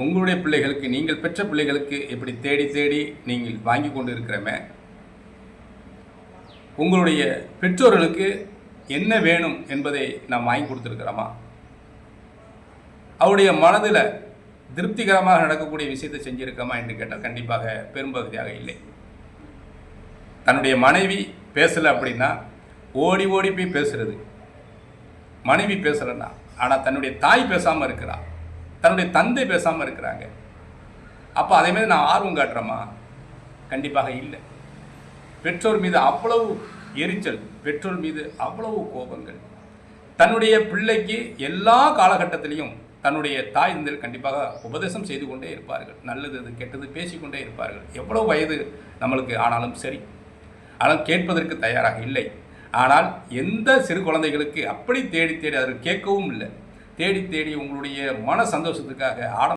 உங்களுடைய பிள்ளைகளுக்கு நீங்கள் பெற்ற பிள்ளைகளுக்கு எப்படி தேடி தேடி நீங்கள் வாங்கி கொண்டு இருக்கிறமே உங்களுடைய பெற்றோர்களுக்கு என்ன வேணும் என்பதை நாம் வாங்கி கொடுத்துருக்கிறோமா? அவருடைய மனதில் திருப்திகரமாக நடக்கக்கூடிய விஷயத்தை செஞ்சுருக்கோமா என்று கேட்டால் கண்டிப்பாக பெரும்பகுதியாக இல்லை. தன்னுடைய மனைவி பேசலை அப்படின்னா ஓடி ஓடி போய் பேசுறது. மனைவி பேசலைன்னா ஆனால் தன்னுடைய தாய் பேசாமல் இருக்கிறா. தன்னுடைய தந்தை பேசாமல் இருக்கிறாங்க. அப்போ அதே மாதிரி நான் ஆர்வம் காட்டுறோமா கண்டிப்பாக இல்லை. பெற்றோர் மீது அவ்வளவு எரிச்சல் பெற்றோர் மீது அவ்வளவு கோபங்கள். தன்னுடைய பிள்ளைக்கு எல்லா காலகட்டத்திலையும் தன்னுடைய தாய் தந்தையர் கண்டிப்பாக உபதேசம் செய்து கொண்டே இருப்பார்கள். நல்லது அது கெட்டது பேசிக்கொண்டே இருப்பார்கள். எவ்வளோ வயது நம்மளுக்கு ஆனாலும் சரி. ஆனால் கேட்பதற்கு தயாராக இல்லை. ஆனால் எந்த சிறு குழந்தைகளுக்கு அப்படி தேடி தேடி அதற்கு கேட்கவும் இல்லை. தேடி தேடி உங்களுடைய மன சந்தோஷத்துக்காக ஆட